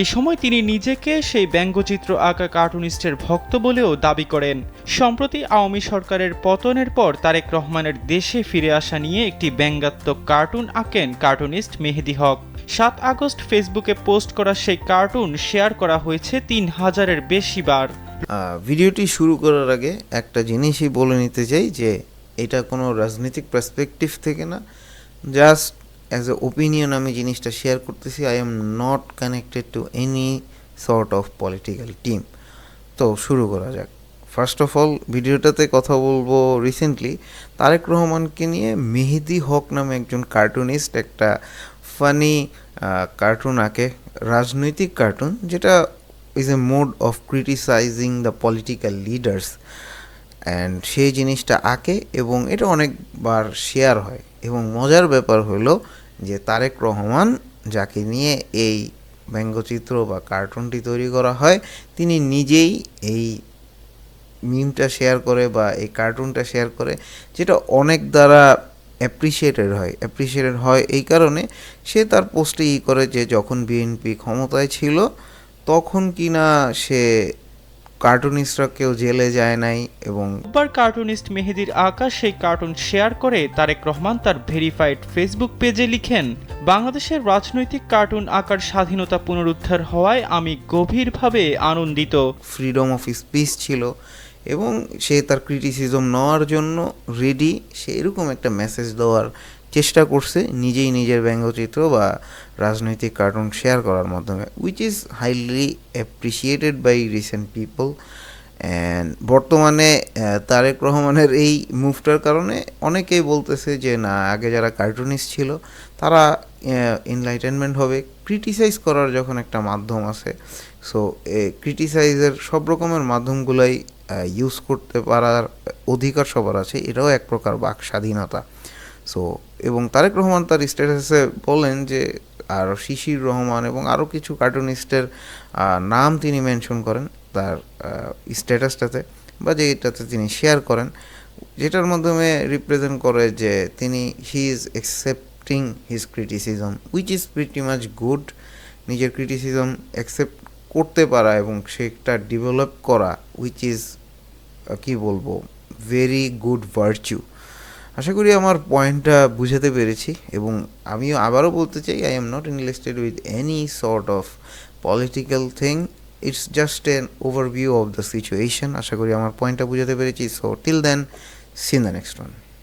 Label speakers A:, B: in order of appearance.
A: এই সময় তিনি নিজেকে সেই ব্যঙ্গচিত্র আঁকা কার্টুনিস্টের ভক্ত বলেও দাবি করেন। সম্প্রতি আওয়ামী সরকারের পতনের পর তারেক রহমানের দেশে ফিরে আসা নিয়ে একটি ব্যঙ্গাত্মক কার্টুন আঁকেন কার্টুনিস্ট মেহেদি হক। সাত আগস্ট ফেসবুকে পোস্ট করা সেই কার্টুন শেয়ার করা হয়েছে তিন হাজারের বেশি বার।
B: ভিডিওটি শুরু করার আগে একটা জিনিসই বলে নিতে চাই যে, এটা কোনো রাজনৈতিক পার্সপেক্টিভ থেকে না জাস্ট অ্যাজ এ ওপিনিয়ন আমি জিনিসটা শেয়ার করতেছি I am not connected to any sort of political team তো শুরু করা যাক। ফার্স্ট অফ অল ভিডিওটাতে কথা বলব রিসেন্টলি তারেক রহমানকে নিয়ে মেহেদি হক নামে একজন কার্টুনিস্ট একটা ফানি কার্টুন আঁকে, রাজনৈতিক কার্টুন যেটা is a mode of criticizing the political leaders and সেই জিনিসটা আঁকে এবং এটা অনেকবার শেয়ার হয়। এবং মজার ব্যাপার হলো যে তারেক রহমান যাকে নিয়ে এই ব্যঙ্গচিত্র বা কার্টুনটি তৈরি করা হয়, তিনি নিজেই এই মিমটা শেয়ার করে বা এই কার্টুনটা শেয়ার করে, যেটা অনেক দ্বারা অ্যাপ্রিসিয়েটেড হয় অ্যাপ্রিসিয়েটেড হয় এই কারণে সে তার পোস্টে ই করে যে যখন বিএনপি ক্ষমতায় ছিল, তখন কিনা সে কার্টুনিস্টরা কেউ জেলে যায় নাই এবং
A: রোববার কার্টুনিস্ট মেহেদির আঁকা সেই কার্টুন শেয়ার করে তারেক রহমান তার ভেরিফাইড ফেসবুক পেজে লিখেন বাংলাদেশের রাজনৈতিক কার্টুন আঁকার স্বাধীনতা পুনরুদ্ধার হওয়ায় আমি গভীরভাবে আনন্দিত।
B: ফ্রিডম অফ স্পিচ ছিল এবং সে তার ক্রিটিসিজম নেওয়ার জন্য রেডি সে এরকম একটা মেসেজ দেওয়ার চেষ্টা করছে নিজেই নিজের ব্যঙ্গচিত্র বা রাজনৈতিক কার্টুন শেয়ার করার মাধ্যমে which is highly appreciated by recent people and বর্তমানে তারেক রহমানের এই মুভটার কারণে অনেকেই বলতেছে যে, না, আগে যারা কার্টুনিস্ট ছিল, তারা এনলাইটেনমেন্ট হবে। ক্রিটিসাইজ করার যখন একটা মাধ্যম আছে সো ক্রিটিসাইজের সব রকমের মাধ্যমগুলাই ইউজ করতে পারার অধিকার সবার আছে। এটাও এক প্রকার বাক স্বাধীনতা। সো এবং তারেক রহমান তার স্ট্যাটাসে বলেন যে, আর শিশির রহমান এবং আরও কিছু কার্টুনিস্টের নাম তিনি মেনশন করেন তার স্ট্যাটাসটাতে বা যেটাতে তিনি শেয়ার করেন, যেটার মাধ্যমে রিপ্রেজেন্ট করে যে তিনি he is accepting his criticism which is pretty much good নিজের ক্রিটিসিজম অ্যাকসেপ্ট করতে পারা এবং সেটা ডেভেলপ করা উইচ ইজ কি বলব ভেরি গুড ভার্চু আশা করি আমার পয়েন্টটা বুঝাতে পেরেছি এবং আমিও আবারও বলতে চাই I am not invested with any sort of political thing it's just an overview of the situation আশা করি আমার পয়েন্টটা বুঝাতে পেরেছি। So till then seen the next one